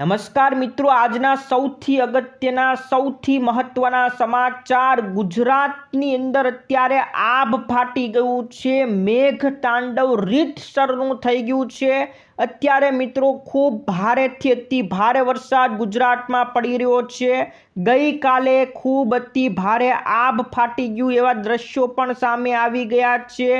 નમસ્કાર મિત્રો, આજના સૌથી અગત્યના, સૌથી મહત્વના સમાચાર. ગુજરાતની અંદર અત્યારે આભ ફાટી ગયું છે મેઘ તાંડવ રીતસરનું થઈ ગયું છે. અત્યારે મિત્રો ખૂબ ભારેથી અતિ ભારે વરસાદ ગુજરાતમાં પડી રહ્યો છે. ગઈકાલે ખૂબ અતિ ભારે આભ ફાટી ગયું એવા દ્રશ્યો પણ સામે આવી ગયા છે.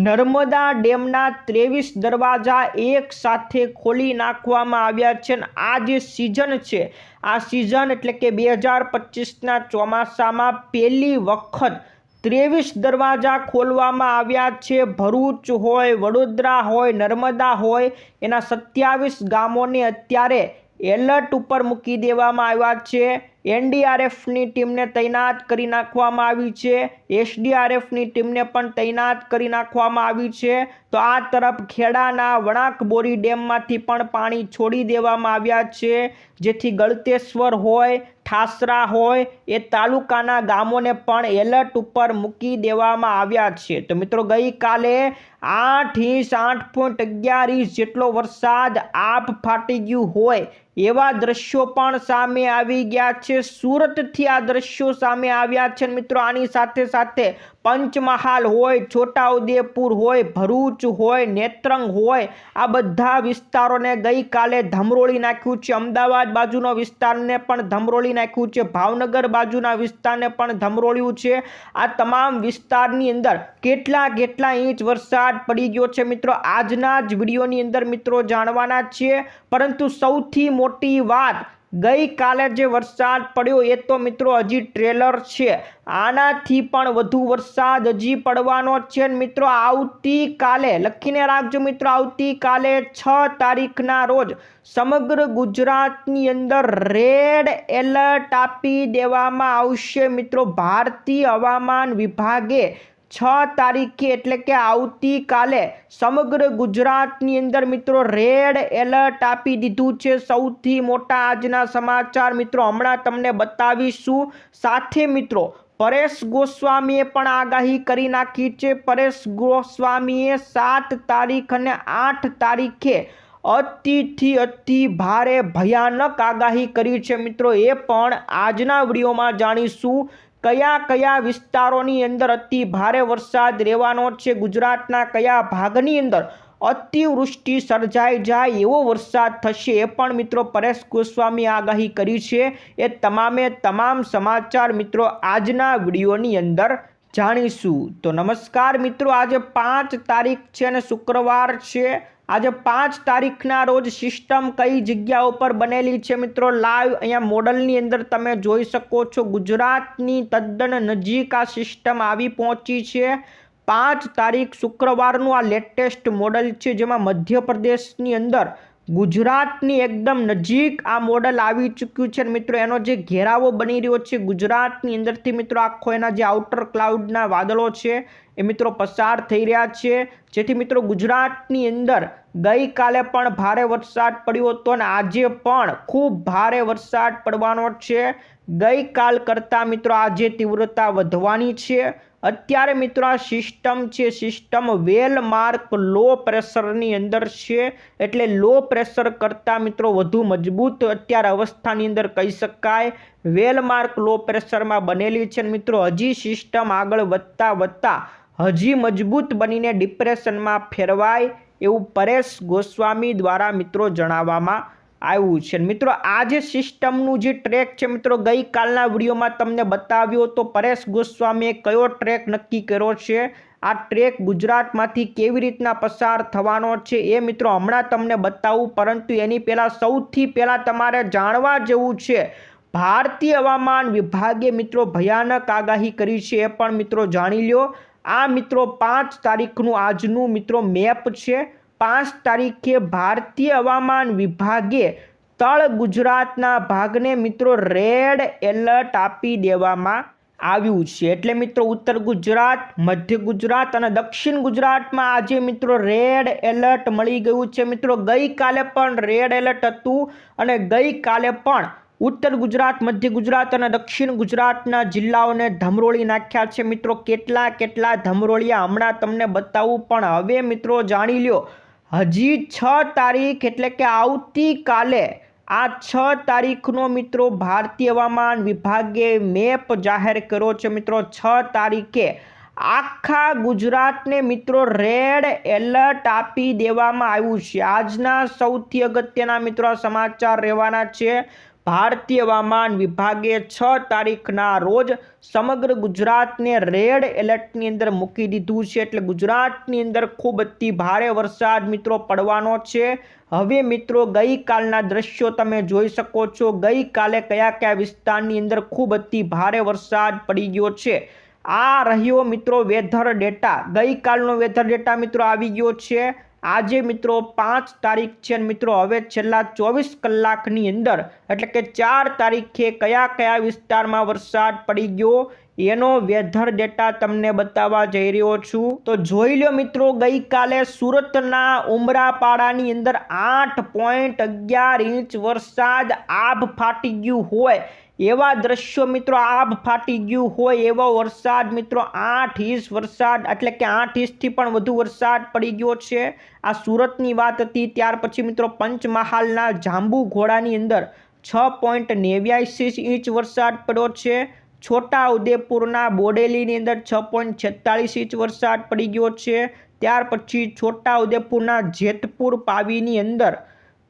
નર્મદા ડેમના ત્રેવીસ દરવાજા એક સાથે ખોલી નાખવામાં આવ્યા છે અને આ જે સિઝન છે, આ સિઝન એટલે કે બે હજાર પચીસના ચોમાસામાં પહેલી વખત ત્રેવીસ દરવાજા ખોલવામાં આવ્યા છે. ભરૂચ હોય, વડોદરા હોય, નર્મદા હોય, એના સત્યાવીસ ગામોને અત્યારે એલર્ટ ઉપર મૂકી દેવામાં આવ્યા છે. એનડીઆરએફની ટીમને તૈનાત કરી નાખવામાં આવી છે. એસડીઆરએફની ટીમને પણ તૈનાત કરી નાખવામાં આવી છે. તો આ તરફ ખેડાના વણાક બોરી ડેમમાંથી પણ પાણી છોડી દેવામાં આવ્યા છે. જેથી ગળતેશ્વર હોય, ઠાસરા હોય, એ તાલુકાના ગામોને પણ એલર્ટ ઉપર મૂકી દેવામાં આવ્યા છે. તો મિત્રો, ગઈકાલે આઠ ઇંચ આઠ પોઈન્ટ અગિયાર ઇંચ જેટલો વરસાદ આપ ફાટી ગયું હોય એવા દ્રશ્યો પણ સામે આવી ગયા છે. સુરતથી આ દ્રશ્યો સામે આવ્યા છે. મિત્રો, આની સાથે સાથે પંચમહાલ હોય, છોટાઉદેપુર હોય, ભરૂચ હોય, નેત્રંગ હોય, આ બધા વિસ્તારોને ગઈકાલે ધમરોળી નાખ્યું છે. અમદાવાદ બાજુનો વિસ્તારને પણ ધમરોળી નાખ્યું છે. ભાવનગર બાજુના વિસ્તારને પણ ધમરોળ્યું છે. આ તમામ વિસ્તારની અંદર કેટલા કેટલા ઇંચ વરસાદ પડી ગયો છે? મિત્રો, આજના જ વિડીયોની અંદર મિત્રો જાણવાના છીએ. પરંતુ સૌથી મોટી વાત ગઈકાલે જે વરસાદ પડ્યો એ તો મિત્રો હજી ટ્રેલર છે. આનાથી પણ વધુ વરસાદ હજી પડવાનો છે મિત્રો આવતીકાલે, લખીને રાખજો મિત્રો, આવતીકાલે છ તારીખના રોજ સમગ્ર ગુજરાતની અંદર રેડ એલર્ટ આપી દેવામાં આવશે મિત્રો. ભારતીય હવામાન વિભાગે છ તારીખે એટલે કે આવતીકાલે સમગ્ર ગુજરાતની અંદર મિત્રો રેડ એલર્ટ આપી દીધું છે. સૌથી મોટા આજના સમાચાર મિત્રો હમણાં તમને બતાવીશું. સાથે મિત્રો પરેશ ગોસ્વામીએ પણ આગાહી કરી નાખી છે. પરેશ ગોસ્વામીએ સાત તારીખ અને આઠ તારીખે અતિથી અતિ ભારે ભયાનક આગાહી કરી છે. મિત્રો એ પણ આજના વિડીયોમાં જાણીશું. કયા કયા વિસ્તારોની અંદર અતિ ભારે વરસાદ રહેવાનો છે? ગુજરાતના કયા ભાગની અંદર અતિવૃષ્ટિ સર્જાઈ જાય એવો વરસાદ થશે એ પણ મિત્રો પરેશ ગોસ્વામી આગાહી કરી છે. એ તમામે તમામ સમાચાર મિત્રો આજના વિડીયોની અંદર જાણીશું. તો નમસ્કાર મિત્રો, આજે પાંચ તારીખ છે અને શુક્રવાર છે. આજે પાંચ તારીખના રોજ સિસ્ટમ કઈ જગ્યા ઉપર બનેલી છે મિત્રો? લાઈવ અહીંયા મોડલની અંદર તમે જોઈ શકો છો. ગુજરાતની તદ્દન નજીક આ સિસ્ટમ આવી પહોંચી છે. પાંચ તારીખ શુક્રવારનું આ લેટેસ્ટ મોડલ છે, જેમાં મધ્યપ્રદેશની અંદર ગુજરાતની એકદમ નજીક આ મોડલ આવી ચૂક્યું છે. મિત્રો, એનો જે ઘેરાવો બની રહ્યો છે ગુજરાતની અંદરથી, મિત્રો, આખો એના જે આઉટર ક્લાઉડના વાદળો છે, એ, મિત્રો, પસાર થઈ રહ્યા છે. જેથી, મિત્રો, ગુજરાતની અંદર ગઈકાલે પણ ભારે વરસાદ પડ્યો હતો અને આજે પણ ખૂબ ભારે વરસાદ પડવાનો છે. ગઈકાલ કરતાં, મિત્રો, આજે તીવ્રતા વધવાની છે. અત્યારે મિત્રો આ સિસ્ટમ છે સિસ્ટમ વેલ માર્ક લો પ્રેશરની અંદર છે. એટલે લો પ્રેશર કરતાં મિત્રો વધુ મજબૂત અત્યારે અવસ્થાની અંદર કહી શકાય. વેલ માર્ક લો પ્રેશરમાં બનેલી છે મિત્રો, હજી સિસ્ટમ આગળ વધતા વધતા હજી મજબૂત બનીને ડિપ્રેશનમાં ફેરવાય એવું પરેશ ગોસ્વામી દ્વારા મિત્રો જણાવવામાં આવ્યું છે. મિત્રો, આ જે સિસ્ટમનું જે ટ્રેક છે, મિત્રો, ગઈકાલના વિડીયોમાં તમને બતાવ્યો તો પરેશ ગોસ્વામીએ કયો ટ્રેક નક્કી કર્યો છે? આ ટ્રેક ગુજરાતમાંથી કેવી રીતના પસાર થવાનો છે એ મિત્રો હમણાં તમને બતાવું, પરંતુ એની પહેલાં સૌથી પહેલાં તમારે જાણવા જેવું છે, ભારતીય હવામાન વિભાગે મિત્રો ભયાનક આગાહી કરી છે એ પણ મિત્રો જાણી લ્યો. આ મિત્રો પાંચ તારીખનું આજનું મિત્રો મેપ છે. પાંચ તારીખે ભારતીય હવામાન વિભાગે તળ ગુજરાતના ભાગને મિત્રો રેડ એલર્ટ આપી દેવામાં આવ્યું છે. એટલે મિત્રો ઉત્તર ગુજરાત, મધ્ય ગુજરાત અને દક્ષિણ ગુજરાતમાં આજે મિત્રો રેડ એલર્ટ મળી ગયું છે. મિત્રો ગઈકાલે પણ રેડ એલર્ટ હતું અને ગઈકાલે પણ ઉત્તર ગુજરાત, મધ્ય ગુજરાત અને દક્ષિણ ગુજરાતના જિલ્લાઓને ધમરોળી નાખ્યા છે. મિત્રો કેટલા કેટલા ધમરોળિયા હમણાં તમને બતાવું, પણ હવે મિત્રો જાણી લ્યો હજી છ તારીખ એટલે કે આવતીકાલે, આ છ તારીખનો મિત્રો ભારતીય હવામાન વિભાગે મેપ જાહેર કર્યો છે મિત્રો. છ તારીખે આખા ગુજરાતને મિત્રો રેડ એલર્ટ આપી દેવામાં આવ્યું છે. આજના સૌથી અગત્યના મિત્રો સમાચાર રહેવાના છે. ભારતીય હવામાન વિભાગે છ તારીખના રોજ સમગ્ર ગુજરાતને રેડ એલર્ટની અંદર મૂકી દીધું છે. એટલે ગુજરાતની અંદર ખૂબ અતિ ભારે વરસાદ મિત્રો પડવાનો છે. હવે મિત્રો ગઈકાલના દ્રશ્યો તમે જોઈ શકો છો. ગઈકાલે કયા કયા વિસ્તારની અંદર ખૂબ અતિ ભારે વરસાદ પડી ગયો છે. આ રહ્યો મિત્રો વેધર ડેટા ગઈકાલનો વેધર ડેટા મિત્રો આવી ગયો છે. આજે મિત્રો પાંચ તારીખ છે મિત્રો હવે છેલ્લા ચોવીસ કલાકની અંદર, એટલે કે ચાર તારીખે કયા કયા વિસ્તારમાં વરસાદ પડી ગયો, એનો વેધર ડેટા તમને બતાવવા જઈ રહ્યો છું. તો જોઈ લો મિત્રો, ગઈકાલે સુરતના ઉમરાપાડાની અંદર આઠ પોઈન્ટ અગિયાર ઇંચ વરસાદ આભ ફાટી ગયું હોય. એવા દ્રશ્યો મિત્રો આભ ફાટી ગયું હોય, એવો વરસાદ મિત્રો આઠ ઇંચ વરસાદ, એટલે કે આઠ ઇંચથી પણ વધુ વરસાદ પડી ગયો છે. આ સુરતની વાત હતી, ત્યાર પછી મિત્રો પંચમહાલના જાંબુ ઘોડાની અંદર છ પોઈન્ટ નેવ્યાસી ઇંચ વરસાદ પડ્યો છે. છોટા ઉદેપુરના બોડેલીની અંદર છ પોઈન્ટ છેતાલીસ ઇંચ વરસાદ પડી ગયો છે. ત્યાર પછી છોટા ઉદેપુરના જેતપુર પાવીની અંદર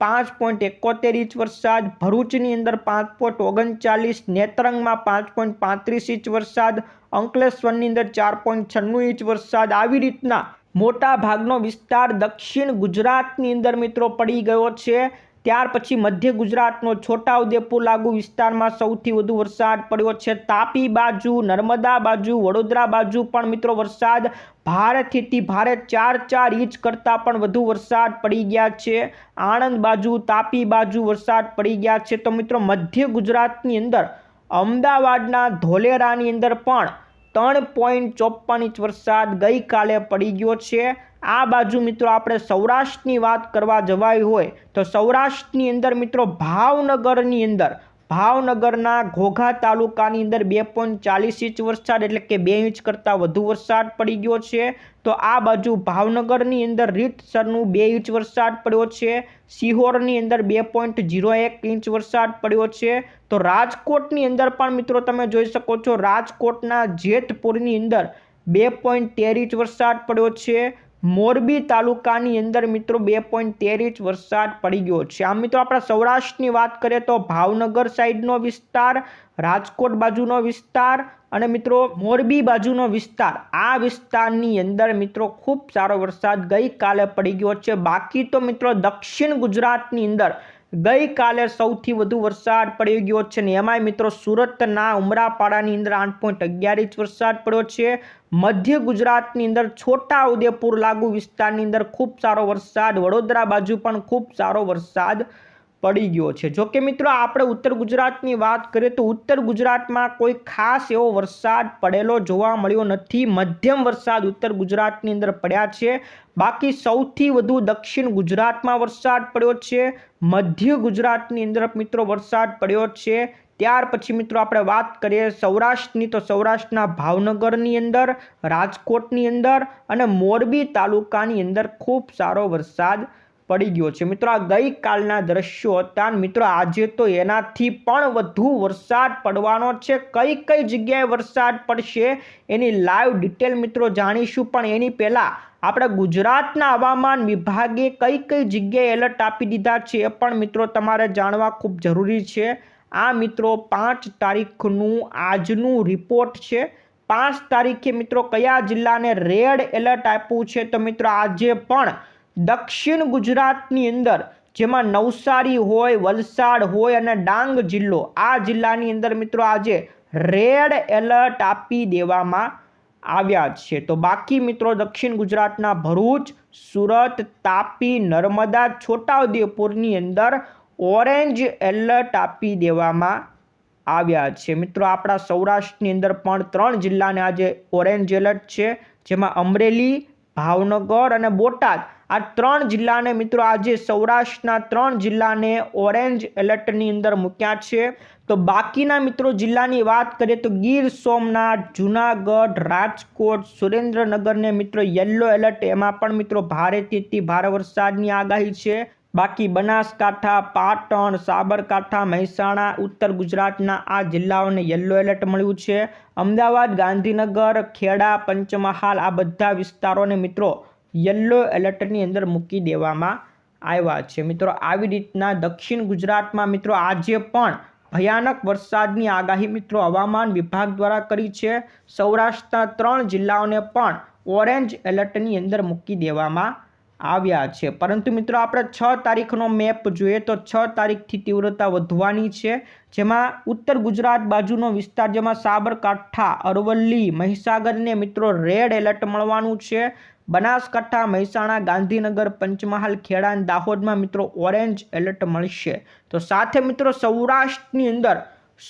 પાંચ પોઈન્ટ એકોતેર ઇંચ વરસાદ, ભરૂચની અંદર પાંચ પોઈન્ટ ઓગણચાલીસ, નેત્રંગમાં પાંચ પોઈન્ટ પાંત્રીસ ઇંચ વરસાદ, અંકલેશ્વરની અંદર ચાર પોઈન્ટ છન્નું ઇંચ વરસાદ. આવી રીતના મોટા ભાગનો વિસ્તાર દક્ષિણ ગુજરાતની અંદર મિત્રો પડી ગયો છે. ત્યાર પછી મધ્ય ગુજરાતનો છોટાઉદેપુર લાગુ વિસ્તારમાં સૌથી વધુ વરસાદ પડ્યો છે. તાપી બાજુ, નર્મદા બાજુ, વડોદરા બાજુ પણ મિત્રો વરસાદ ભારેથી ભારે ચાર ચાર ઇંચ કરતાં પણ વધુ વરસાદ પડી ગયા છે. આણંદ બાજુ, તાપી બાજુ વરસાદ પડી ગયા છે. તો મિત્રો મધ્ય ગુજરાતની અંદર અમદાવાદના ધોલેરાની અંદર પણ ત્રણ પોઈન્ટ ચોપન ઇંચ વરસાદ ગઈકાલે પડી ગયો છે. આ બાજુ મિત્રો આપણે સૌરાષ્ટ્રની વાત કરવા જવાય હોય તો સૌરાષ્ટ્રની અંદર મિત્રો ભાવનગરની અંદર, ભાવનગરના ઘોઘા તાલુકાની અંદર બે પોઈન્ટ ચાલીસ ઇંચ વરસાદ એટલે કે બે ઇંચ કરતાં વધુ વરસાદ પડી ગયો છે. તો આ બાજુ ભાવનગરની અંદર રીતસરનું બે ઇંચ વરસાદ પડ્યો છે. સિહોરની અંદર બે પોઈન્ટ ઝીરો એક ઇંચ વરસાદ પડ્યો છે. તો રાજકોટની અંદર પણ મિત્રો તમે જોઈ શકો છો રાજકોટના જેતપુરની અંદર બે પોઈન્ટ તેર ઇંચ વરસાદ પડ્યો છે. મોરબી તાલુકાની અંદર મિત્રો બે પોઈન્ટ તેર ઇંચ વરસાદ પડી ગયો છે. આમ મિત્રો આપણા સૌરાષ્ટ્રની વાત કરીએ તો ભાવનગર સાઈડનો વિસ્તાર, રાજકોટ બાજુનો વિસ્તાર અને મિત્રો મોરબી બાજુનો વિસ્તાર, આ વિસ્તારની અંદર મિત્રો ખૂબ સારો વરસાદ ગઈકાલે પડી ગયો છે. બાકી તો મિત્રો દક્ષિણ ગુજરાતની અંદર ગઈકાલે સૌથી વધુ વરસાદ પડી ગયો છે ને એમાંય મિત્રો સુરતના ઉમરાપાડાની અંદર આઠ પોઈન્ટ અગિયાર ઇંચ વરસાદ પડ્યો છે. મધ્ય ગુજરાતની અંદર છોટા ઉદેપુર લાગુ વિસ્તારની અંદર ખૂબ સારો વરસાદ, વડોદરા બાજુ પણ ખૂબ સારો વરસાદ પડી ગયો છે. જો કે મિત્રો, આપણે ઉત્તર ગુજરાતની વાત કરીએ તો ઉત્તર ગુજરાતમાં કોઈ ખાસ એવો વરસાદ પડેલો જોવા મળ્યો નથી. મધ્યમ વરસાદ ઉત્તર ગુજરાતની અંદર પડ્યા છે. બાકી સૌથી વધુ દક્ષિણ ગુજરાતમાં વરસાદ પડ્યો છે. મધ્ય ગુજરાતની અંદર મિત્રો વરસાદ પડ્યો છે. ત્યાર પછી મિત્રો આપણે વાત કરીએ સૌરાષ્ટ્રની, તો સૌરાષ્ટ્રના ભાવનગરની અંદર, રાજકોટની અંદર અને મોરબી તાલુકાની અંદર ખૂબ સારો વરસાદ પડી ગયો છે. મિત્રો, આ ગઈકાલના દ્રશ્યો હતા મિત્રો, આજે તો એનાથી પણ વધુ વરસાદ પડવાનો છે. કઈ કઈ જગ્યાએ વરસાદ પડશે એની લાઈવ ડિટેલ મિત્રો જાણીશું. પણ એની પહેલાં આપણે ગુજરાતના હવામાન વિભાગે કઈ કઈ જગ્યાએ એલર્ટ આપી દીધા છે એ પણ મિત્રો તમારે જાણવા ખૂબ જરૂરી છે. આ મિત્રો, પાંચ તારીખનું આજનું રિપોર્ટ છે. પાંચ તારીખે મિત્રો કયા જિલ્લાને રેડ એલર્ટ આપ્યું છે તો મિત્રો, આજે પણ દક્ષિણ ગુજરાતની અંદર જેમાં નવસારી હોય, વલસાડ હોય અને ડાંગ જિલ્લો, આ જિલ્લાની અંદર મિત્રો આજે રેડ એલર્ટ આપી દેવામાં આવ્યા છે. તો બાકી મિત્રો દક્ષિણ ગુજરાતના ભરૂચ, સુરત, તાપી, નર્મદા, છોટાઉદેપુરની અંદર ઓરેન્જ એલર્ટ આપી દેવામાં આવ્યા છે. મિત્રો આપણા સૌરાષ્ટ્રની અંદર પણ ત્રણ જિલ્લાને આજે ઓરેન્જ એલર્ટ છે. જેમાં અમરેલી ભાવનગર અને બોટાદ. આ ત્રણ જિલ્લાને મિત્રો આજે સૌરાષ્ટ્રના ત્રણ જિલ્લાને ઓરેન્જ એલર્ટની અંદર મૂક્યા છે. તો બાકીના મિત્રો જિલ્લાની વાત કરીએ તો ગીર સોમનાથ, જુનાગઢ, રાજકોટ, સુરેન્દ્રનગરને મિત્રો યલો એલર્ટ. એમાં પણ મિત્રો ભારેથી ભારે વરસાદની આગાહી છે. બાકી બનાસકાંઠા, પાટણ, સાબરકાંઠા, મહેસાણા, ઉત્તર ગુજરાતના આ જિલ્લાઓને યલો એલર્ટ મળ્યું છે. અમદાવાદ, ગાંધીનગર, ખેડા, પંચમહાલ આ બધા વિસ્તારોને મિત્રો યલો એલર્ટની અંદર મૂકી દેવામાં આવ્યા છે. મિત્રો, આવી રીતના દક્ષિણ ગુજરાતમાં મિત્રો આજે પણ ભયાનક વરસાદની આગાહી મિત્રો હવામાન વિભાગ દ્વારા કરી છે. સૌરાષ્ટ્રના ત્રણ જિલ્લાઓને પણ ઓરેન્જ એલર્ટની અંદર મૂકી દેવામાં આવ્યા છે. પરંતુ મિત્રો, આપણે છ તારીખનો મેપ જોઈએ તો છ તારીખથી તીવ્રતા વધવાની છે, જેમાં ઉત્તર ગુજરાત બાજુનો વિસ્તાર, જેમાં સાબરકાંઠા, અરવલ્લી, મહીસાગરને મિત્રો રેડ એલર્ટ મળવાનું છે. બનાસકાંઠા, મહેસાણા, ગાંધીનગર, પંચમહાલ, ખેડા દાહોદમાં મિત્રો ઓરેન્જ એલર્ટ મળશે. તો સાથે મિત્રો, સૌરાષ્ટ્રની અંદર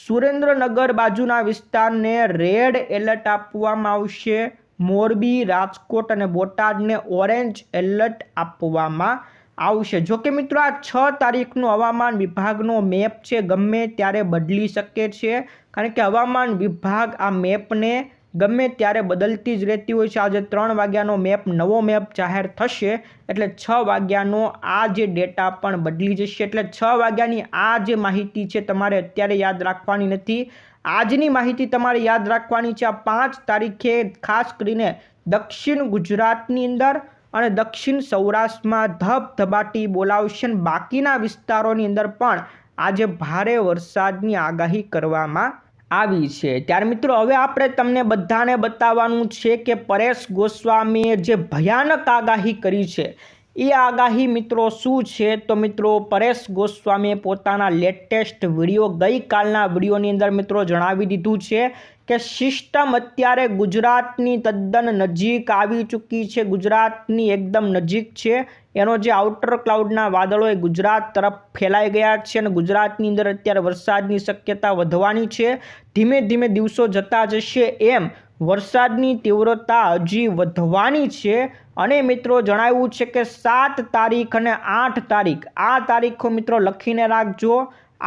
સુરેન્દ્રનગર બાજુના વિસ્તારને રેડ એલર્ટ આપવામાં આવશે. મોરબી, રાજકોટ અને બોટાદને ઓરેન્જ એલર્ટ આપવામાં આવશે. જો કે મિત્રો, આ છ તારીખનું હવામાન વિભાગનો મેપ છે. ગમે ત્યારે બદલી શકે છે. કારણ કે હવામાન વિભાગ આ મેપને ગમે ત્યારે બદલતી જ રહેતી હોય છે. આજે ત્રણ વાગ્યાનો મેપ, નવો મેપ જાહેર થશે. એટલે છ વાગ્યાનો આ જે ડેટા પણ બદલી જશે. એટલે છ વાગ્યાની આ જે માહિતી છે, તમારે અત્યારે યાદ રાખવાની નથી. આજની માહિતી તમારે યાદ રાખવાની છે. આ પાંચ તારીખે ખાસ કરીને દક્ષિણ ગુજરાતની અંદર અને દક્ષિણ સૌરાષ્ટ્રમાં ધબધબાટી બોલાવશે બાકીના વિસ્તારોની અંદર પણ આજે ભારે વરસાદની આગાહી કરવામાં આવી છે. ત્યારે મિત્રો, હવે આપણે તમને બધાને બતાવવાનું છે કે પરેશ ગોસ્વામીએ જે ભયાનક આગાહી કરી છે એ આગાહી મિત્રો શું છે? તો મિત્રો પરેશ ગોસ્વામીએ પોતાના લેટેસ્ટ વીડિયો ગઈકાલના વિડીયોની અંદર મિત્રો જણાવી દીધું છે કે સિસ્ટમ અત્યારે ગુજરાતની તદ્દન નજીક આવી ચૂકી છે. ગુજરાતની એકદમ નજીક છે. એનો જે આઉટર ક્લાઉડના વાદળો એ ગુજરાત તરફ ફેલાઈ ગયા છે અને ગુજરાતની અંદર અત્યારે વરસાદની શક્યતા વધવાની છે. ધીમે ધીમે દિવસો જતા જશે એમ વરસાદની તીવ્રતા હજી વધવાની છે. અને મિત્રો જણાવ્યું છે કે સાત તારીખ અને આઠ તારીખ, આ તારીખો મિત્રો લખીને રાખજો.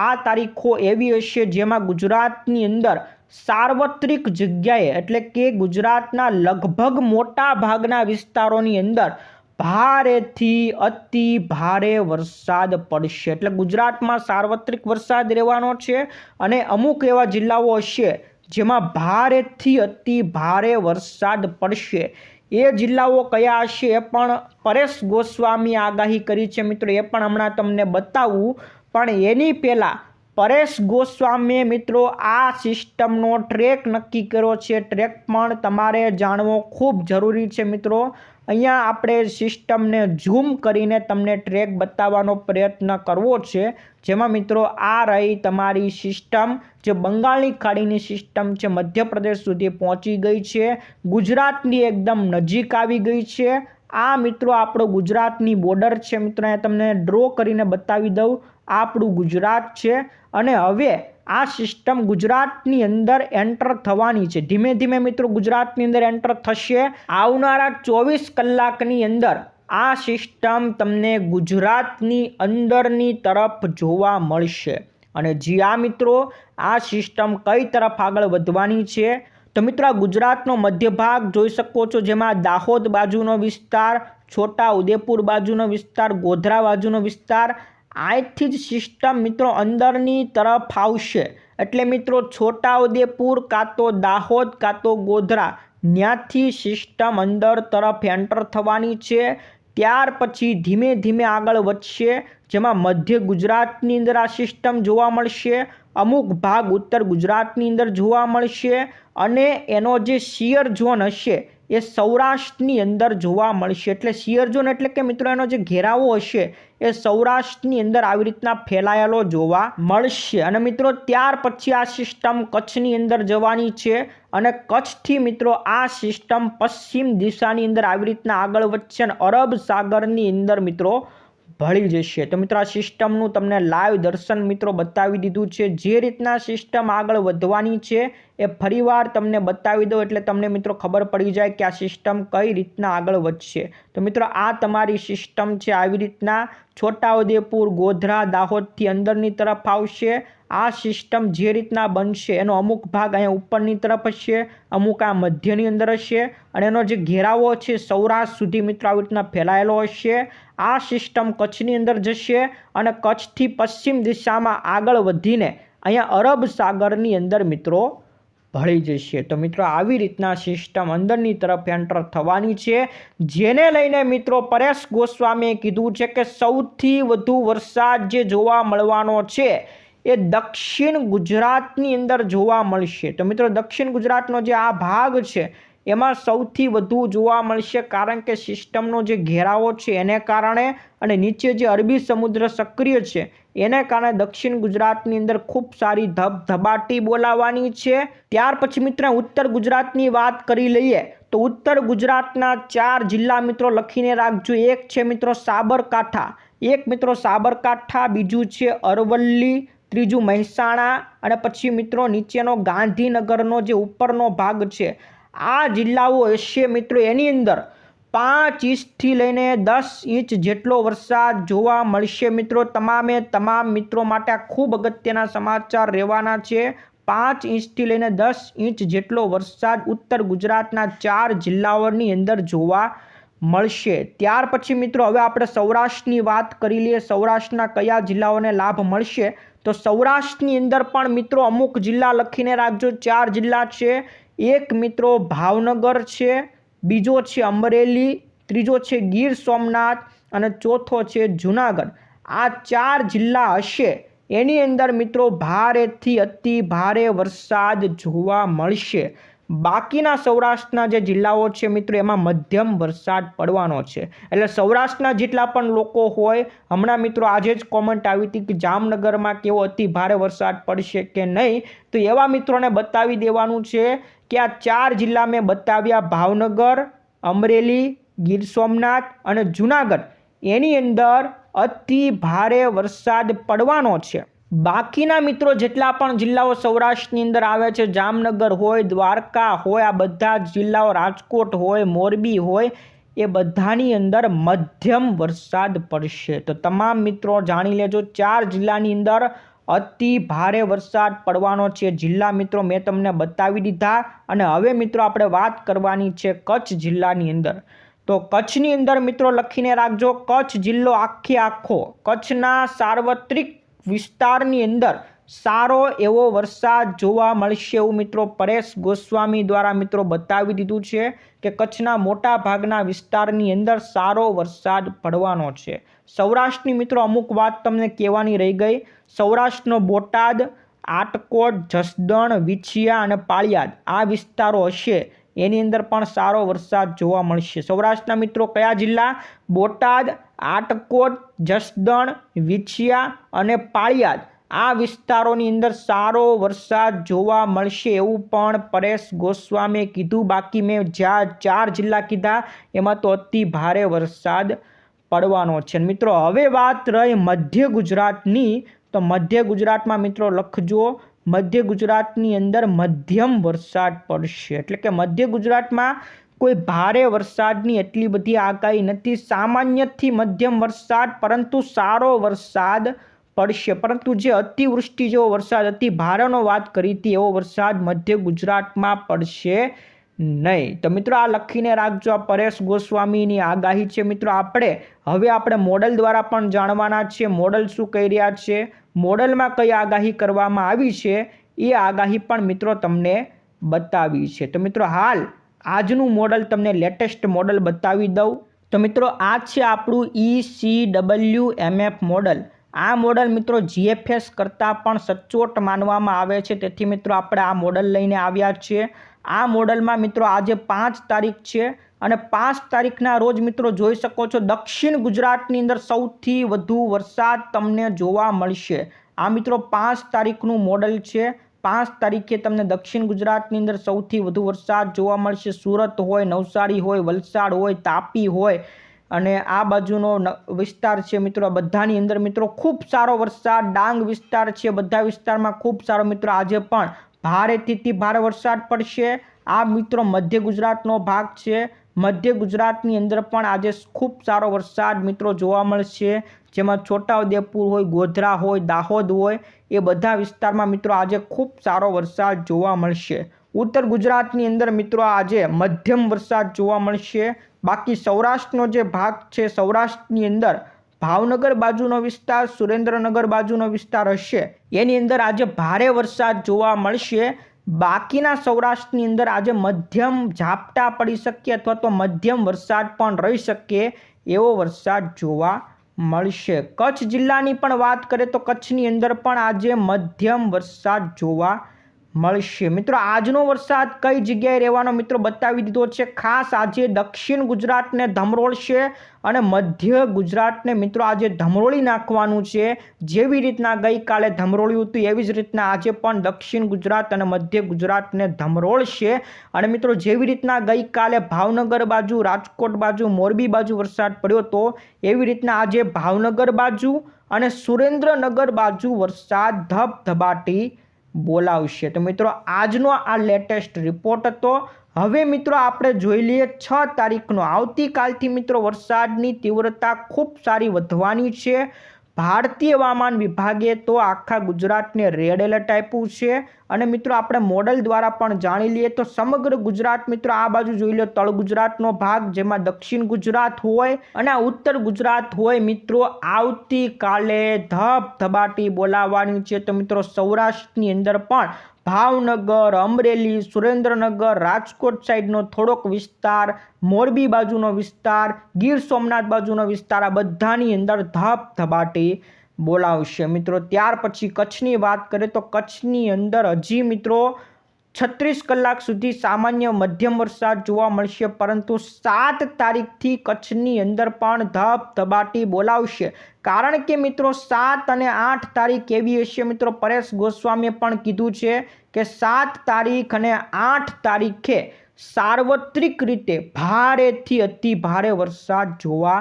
આ તારીખો એવી હશે જેમાં ગુજરાતની અંદર સાર્વત્રિક જગ્યાએ એટલે કે ગુજરાતના લગભગ મોટા ભાગના વિસ્તારોની અંદર ભારેથી અતિ ભારે વરસાદ પડશે. એટલે ગુજરાતમાં સાર્વત્રિક વરસાદ રહેવાનો છે અને અમુક એવા જિલ્લાઓ હશે જેમાં ભારેથી અતિ ભારે વરસાદ પડશે. એ જિલ્લાઓ કયા હશે પણ પરેશ ગોસ્વામી આગાહી કરી છે મિત્રો. એ પણ હમણાં તમને બતાવું. પણ એની પહેલાં પરેશ ગોસ્વામીએ મિત્રો આ સિસ્ટમનો ટ્રેક નક્કી કર્યો છે. ટ્રેક પણ તમારે જાણવો ખૂબ જરૂરી છે મિત્રો. અહીંયા આપણે સિસ્ટમને ઝૂમ કરીને તમને ટ્રેક બતાવવાનો પ્રયત્ન કરવો છે. જેમાં મિત્રો આ રહી તમારી સિસ્ટમ, જે બંગાળની ખાડીની સિસ્ટમ છે, મધ્યપ્રદેશ સુધી પહોંચી ગઈ છે. ગુજરાતની એકદમ નજીક આવી ગઈ છે. આ મિત્રો આપણો ગુજરાતની બોર્ડર છે, મિત્રો. અહીંયા તમને ડ્રો કરીને બતાવી દઉં. આપણું ગુજરાત છે. અને હવે આ સિસ્ટમ ગુજરાતની અંદર એન્ટર થવાની છે. ધીમે ધીમે મિત્રો ગુજરાતની અંદર એન્ટર થશે. આવનારા ચોવીસ કલાકની અંદર આ સિસ્ટમ તમને ગુજરાતની અંદરની તરફ જોવા મળશે. અને જી આ મિત્રો, આ સિસ્ટમ કઈ તરફ આગળ વધવાની છે? તો મિત્રો ગુજરાતનો મધ્ય ભાગ જોઈ શકો છો, જેમાં દાહોદ બાજુનો વિસ્તાર, છોટા ઉદેપુર બાજુનો વિસ્તાર, ગોધરા બાજુનો વિસ્તાર અહીંથી જ સિસ્ટમ મિત્રો અંદરની તરફ આવશે. એટલે મિત્રો છોટાઉદેપુર કાં તો દાહોદ કાં તો ગોધરા ત્યાંથી સિસ્ટમ અંદર તરફ એન્ટર થવાની છે. ત્યાર પછી ધીમે ધીમે આગળ વધશે, જેમાં મધ્ય ગુજરાતની અંદર આ સિસ્ટમ જોવા મળશે, અમુક ભાગ ઉત્તર ગુજરાતની અંદર જોવા મળશે અને એનો જે શિયર ઝોન હશે એ સૌરાષ્ટ્રની અંદર જોવા મળશે. એટલે શિયર ઝોન એટલે કે મિત્રો એનો જે ઘેરાવો હશે એ સૌરાષ્ટ્રની અંદર આવી રીતના ફેલાયેલો જોવા મળશે. અને મિત્રો, ત્યાર પછી આ સિસ્ટમ કચ્છની અંદર જવાની છે અને કચ્છથી મિત્રો આ સિસ્ટમ પશ્ચિમ દિશાની અંદર આવી રીતના આગળ વધશે અને અરબ સાગરની અંદર મિત્રો ભળી જશે. તો મિત્રો, આ સિસ્ટમનું તમને લાઈવ દર્શન મિત્રો બતાવી દીધું છે. જે રીતના સિસ્ટમ આગળ વધવાની છે એ ફરીવાર તમને બતાવી દો એટલે તમને મિત્રો ખબર પડી જાય કે આ સિસ્ટમ કઈ રીતના આગળ વધશે. તો મિત્રો, આ તમારી સિસ્ટમ છે. આવી રીતના છોટાઉદેપુર ગોધરા દાહોદથી અંદરની તરફ આવશે. આ સિસ્ટમ જે રીતના બનશે, એનો અમુક ભાગ અહીંયા ઉપરની તરફ હશે, અમુક આ મધ્યની અંદર હશે, અને એનો જે ઘેરાવો છે સૌરાષ્ટ્ર સુધી મિત્રો આવી રીતના ફેલાયેલો હશે. આ સિસ્ટમ કચ્છની અંદર જશે અને કચ્છથી પશ્ચિમ દિશામાં આગળ વધીને અહીંયા અરબ સાગરની અંદર મિત્રો ભળી જશે. તો મિત્રો આવી રીતના સિસ્ટમ અંદરની તરફ એન્ટર થવાની છે, જેને લઈને મિત્રો પરેશ ગોસ્વામીએ કીધું છે કે સૌથી વધુ વરસાદ જે જોવા મળવાનો છે એ દક્ષિણ ગુજરાતની અંદર જોવા મળશે. તો મિત્રો, દક્ષિણ ગુજરાતનો જે આ ભાગ છે, એમાં સૌથી વધુ જોવા મળશે કારણ કે સિસ્ટમનો જે ઘેરાવો છે, એને કારણે અને નીચે જે અરબી સમુદ્ર સક્રિય છે, એને કારણે દક્ષિણ ગુજરાતની અંદર ખૂબ સારી ધબધબાટી બોલાવાની છે. ત્યાર પછી મિત્રો, ઉત્તર ગુજરાતની વાત કરી લઈએ, તો ઉત્તર ગુજરાતના ચાર જિલ્લા મિત્રો લખીને રાખજો. એક છે મિત્રો સાબરકાંઠા, એક મિત્રો સાબરકાંઠા, બીજું છે અરવલ્લી ત્રીજું મહેસાણા અને પછી મિત્રો નીચેનો ગાંધીનગરનો જે ઉપરનો ભાગ છે, આ જિલ્લાઓ હશે મિત્રો એની અંદર. પાંચ ઇંચથી લઈને દસ ઇંચ જેટલો વરસાદ જોવા મળશે મિત્રો તમામે તમામ મિત્રો માટે ખૂબ અગત્યના સમાચાર રહેવાના છે. પાંચ ઇંચથી લઈને દસ ઇંચ જેટલો વરસાદ ઉત્તર ગુજરાતના ચાર જિલ્લાઓની અંદર જોવા મળશે. ત્યાર પછી મિત્રો હવે આપણે સૌરાષ્ટ્રની વાત કરી લઈએ. સૌરાષ્ટ્રના કયા જિલ્લાઓને લાભ મળશે? તો સૌરાષ્ટ્રની અંદર પણ મિત્રો અમુક જિલ્લા લખીને રાખજો. ચાર જિલ્લા છે. એક મિત્રો ભાવનગર છે. બીજો છે અમરેલી. ત્રીજો છે ગીર સોમનાથ. અને ચોથો છે જુનાગઢ. આ ચાર જિલ્લા હશે. એની અંદર મિત્રો ભારેથી અતિ ભારે વરસાદ જોવા મળશે. બાકીના સૌરાષ્ટ્રના જે જિલ્લાઓ છે મિત્રો, એમાં મધ્યમ વરસાદ પડવાનો છે. એટલે સૌરાષ્ટ્રના જેટલા પણ લોકો હોય, હમણાં મિત્રો આજે જ કોમેન્ટ આવી હતી કે જામનગરમાં કેવો અતિ ભારે વરસાદ પડશે કે નહીં, તો એવા મિત્રોને બતાવી દેવાનું છે કે આ ચાર જિલ્લા મેં બતાવ્યા, ભાવનગર, અમરેલી, ગીર સોમનાથ અને જુનાગઢ. એની અંદર અતિ ભારે વરસાદ પડવાનો છે. બાકીના મિત્રો જેટલા પણ જિલ્લાઓ સૌરાષ્ટ્રની અંદર આવે છે, જામનગર હોય, દ્વારકા હોય, આ બધા જિલ્લાઓ, રાજકોટ હોય, મોરબી હોય, એ બધાની અંદર મધ્યમ વરસાદ પડશે. તો તમામ મિત્રો જાણી લેજો, ચાર જિલ્લાની અંદર અતિ ભારે વરસાદ પડવાનો છે. જિલ્લા મિત્રો મેં તમને બતાવી દીધા અને હવે મિત્રો આપણે વાત કરવાની છે કચ્છ જિલ્લાની અંદર. તો કચ્છની અંદર મિત્રો લખીને રાખજો, કચ્છ જિલ્લો આખે આખો, કચ્છના સાર્વત્રિક વિસ્તારની અંદર સારો એવો વરસાદ જોવા મળશે એવું મિત્રો પરેશ ગોસ્વામી દ્વારા મિત્રો બતાવી દીધું છે કે કચ્છના મોટા ભાગના વિસ્તારની અંદર સારો વરસાદ પડવાનો છે. સૌરાષ્ટ્રની મિત્રો અમુક વાત તમને કહેવાની રહી ગઈ. સૌરાષ્ટ્રનો બોટાદ, આટકોટ, જસદણ, વિછિયા અને પાળિયાદ આ વિસ્તારો હશે એની અંદર પણ સારો વરસાદ જોવા મળશે. સૌરાષ્ટ્રના મિત્રો, કયા જિલ્લા? બોટાદ, આટકોટ, જસદણ, વિછિયા અને પાળિયાદ. આ વિસ્તારોની અંદર સારો વરસાદ જોવા મળશે એવું પણ પરેશ ગોસ્વામીએ કીધું. બાકી મેં જ્યાં ચાર જિલ્લા કીધા, એમાં તો અતિ ભારે વરસાદ પડવાનો છે. મિત્રો, હવે વાત રહી મધ્ય ગુજરાતની. તો મધ્ય ગુજરાતમાં મિત્રો લખજો. મધ્ય ગુજરાતની અંદર મધ્યમ વરસાદ પડશે. એટલે કે મધ્ય ગુજરાતમાં કોઈ ભારે વરસાદની એટલી બધી આગાહી નથી. સામાન્યથી મધ્યમ વરસાદ, પરંતુ સારો વરસાદ પડશે. પરંતુ જે અતિવૃષ્ટિ જેવો વરસાદ, અતિ ભારેનો વાત કરી હતી, એવો વરસાદ મધ્ય ગુજરાતમાં પડશે નહીં. તો મિત્રો આ લખીને રાખજો આ પરેશ ગોસ્વામીની આગાહી છે. મિત્રો, આપણે, હવે આપણે મોડલ દ્વારા પણ જાણવાના છે. મોડલ શું કહી રહ્યા છે? મોડલમાં કઈ આગાહી કરવામાં આવી છે, એ આગાહી પણ મિત્રો તમને બતાવી છે. તો મિત્રો હાલ આજનું મોડલ તમને લેટેસ્ટ મોડલ બતાવી દઉં. તો મિત્રો આ છે આપણું E C W MF model. આ મોડલ મિત્રો જીએફએસ કરતાં પણ સચોટ માનવામાં આવે છે. તેથી મિત્રો આપણે આ મોડલ લઈને આવ્યા છીએ. આ મોડલમાં મિત્રો આજે પાંચ તારીખ છે. અને પાંચ તારીખના રોજ મિત્રો જોઈ શકો છો, દક્ષિણ ગુજરાતની અંદર સૌથી વધુ વરસાદ તમને જોવા મળશે. આ મિત્રો પાંચ તારીખનું મોડલ છે. પાંચ તારીખે તમને દક્ષિણ ગુજરાતની અંદર સૌથી વધુ વરસાદ જોવા મળશે. સુરત હોય, નવસારી હોય, વલસાડ હોય, તાપી હોય અને આ બાજુનો વિસ્તાર છે મિત્રો. બધાની અંદર મિત્રો ખૂબ સારો વરસાદ, ડાંગ વિસ્તાર છે. બધા વિસ્તારમાં ખૂબ સારો મિત્રો. આજે પણ ભારેથી ભારે વરસાદ પડશે. આ મિત્રો મધ્ય ગુજરાતનો ભાગ છે. મધ્ય ગુજરાતની અંદર પણ આજે ખૂબ સારો વરસાદ મિત્રો જોવા મળશે. જેમાં છોટાઉદેપુર હોય, ગોધરા હોય, દાહોદ હોય, એ બધા વિસ્તારમાં મિત્રો આજે ખૂબ સારો વરસાદ જોવા મળશે. ઉત્તર ગુજરાતની અંદર મિત્રો આજે મધ્યમ વરસાદ જોવા મળશે. બાકી સૌરાષ્ટ્રનો જે ભાગ છે, સૌરાષ્ટ્રની અંદર ભાવનગર બાજુનો વિસ્તાર, સુરેન્દ્રનગર બાજુનો વિસ્તાર હશે. એની અંદર આજે ભારે વરસાદ જોવા મળશે. બાકીના સૌરાષ્ટ્રની અંદર આજે મધ્યમ ઝાપટા પડી શકે અથવા તો મધ્યમ વરસાદ પણ રહી શકે એવો વરસાદ જોવા મળશે. કચ્છ જિલ્લાની પણ વાત કરીએ તો કચ્છની અંદર પણ આજે મધ્યમ વરસાદ જોવા મળશે. મિત્રો, આજનો વરસાદ કઈ જગ્યાએ રહેવાનો મિત્રો બતાવી દીધો છે? ખાસ આજે દક્ષિણ ગુજરાતને ધમરોળશે અને મધ્ય ગુજરાતને મિત્રો આજે ધમરોળી નાખવાનું છે. જેવી રીતના ગઈકાલે ધમરોળ્યું હતું, એવી જ રીતના આજે પણ દક્ષિણ ગુજરાત અને મધ્ય ગુજરાતને ધમરોળશે અને મિત્રો, જેવી રીતના ગઈકાલે ભાવનગર બાજુ, રાજકોટ બાજુ, મોરબી બાજુ વરસાદ પડ્યો હતો એવી રીતના આજે ભાવનગર બાજુ અને સુરેન્દ્રનગર બાજુ વરસાદ ધબધબાટી બોલાવશે. તો મિત્રો, આજનો આ લેટેસ્ટ રિપોર્ટ હતો. હવે મિત્રો, આપણે જોઈ લઈએ છ તારીખનો. આવતીકાલથી મિત્રો, વરસાદની તીવ્રતા ખૂબ સારી વધવાની છે. ભારતીય હવામાન વિભાગે તો આખા ગુજરાતને રેડ એલર્ટ આપ્યું છે. અને મિત્રો, આપણે મોડલ દ્વારા પણ જાણી લઈએ તો સમગ્ર ગુજરાત મિત્રો, આ બાજુ જોઈ લો, તળ ગુજરાતનો ભાગ જેમાં દક્ષિણ ગુજરાત હોય અને ઉત્તર ગુજરાત હોય મિત્રો, આવતીકાલે ધબધબાટી બોલાવવાની છે. તો મિત્રો, સૌરાષ્ટ્રની અંદર પણ ભાવનગર, અમરેલી, સુરેન્દ્રનગર, રાજકોટ સાઈડનો થોડોક વિસ્તાર, મોરબી બાજુનો વિસ્તાર, ગીર સોમનાથ બાજુનો વિસ્તાર, આ બધાની અંદર ધબધબાટે બોલાવશે. મિત્રો, ત્યાર પછી કચ્છની વાત કરીએ તો કચ્છની અંદર હજી મિત્રો છત્રીસ કલાક સુધી સામાન્ય મધ્યમ વરસાદ જોવા મળશે, પરંતુ સાત તારીખથી કચ્છની અંદર પણ ધબધબાટી બોલાવશે. કારણ કે મિત્રો, સાત અને આઠ તારીખ એવી હશે, મિત્રો, પરેશ ગોસ્વામીએ પણ કીધું છે કે સાત તારીખ અને આઠ તારીખે સાર્વત્રિક રીતે ભારેથી અતિ ભારે વરસાદ જોવા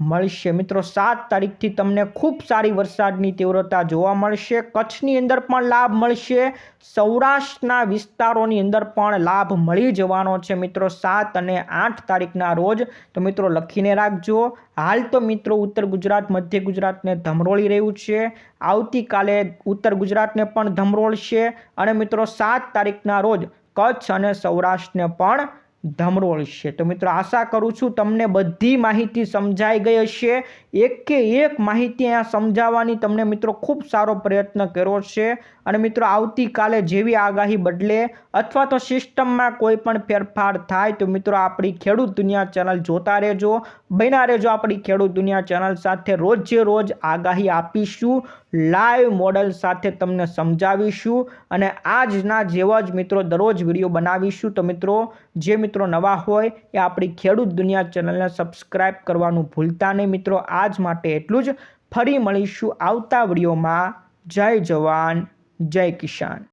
મળશે. મિત્રો, સાત તારીખથી તમને ખૂબ સારી વરસાદની તીવ્રતા જોવા મળશે. કચ્છની અંદર પણ લાભ મળશે. સૌરાષ્ટ્રના વિસ્તારોની અંદર પણ લાભ મળી જવાનો છે મિત્રો, સાત અને આઠ તારીખના રોજ. તો મિત્રો, લખીને રાખજો. હાલ તો મિત્રો, ઉત્તર ગુજરાત, મધ્ય ગુજરાતને ધમરોળી રહ્યું છે. આવતીકાલે ઉત્તર ગુજરાતને પણ ધમરોળશે. અને મિત્રો, સાત તારીખના રોજ કચ્છ અને સૌરાષ્ટ્રને પણ ધમરોળશે તો મિત્રો આશા કરું છું તમને બધી માહિતી સમજાઈ ગઈ હશે. એક કે એક માહિતી અહીંયા સમજાવવાની તમને મિત્રો ખૂબ સારો પ્રયત્ન કર્યો છે. અને મિત્રો આવતીકાલે જેવી આગાહી બદલે અથવા તો સિસ્ટમમાં કોઈ પણ ફેરફાર થાય તો મિત્રો આપણી ખેડૂત દુનિયા ચેનલ જોતા રહેજો. બન્યા રહેજો આપણી ખેડૂત દુનિયા ચેનલ સાથે. રોજે રોજ આગાહી આપીશું લાઈવ મોડલ સાથે તમને સમજાવીશું અને આજના જેવા જ મિત્રો દરરોજ વીડિયો બનાવીશું. તો મિત્રો, જે મિત્રો નવા હોય એ આપણી ખેડૂત દુનિયા ચેનલને સબસ્ક્રાઈબ કરવાનું ભૂલતા નહીં. મિત્રો, આજ માટે એટલું જ. ફરી મળીશું આવતા વિડીયોમાં. જય જવાન, જય કિસાન.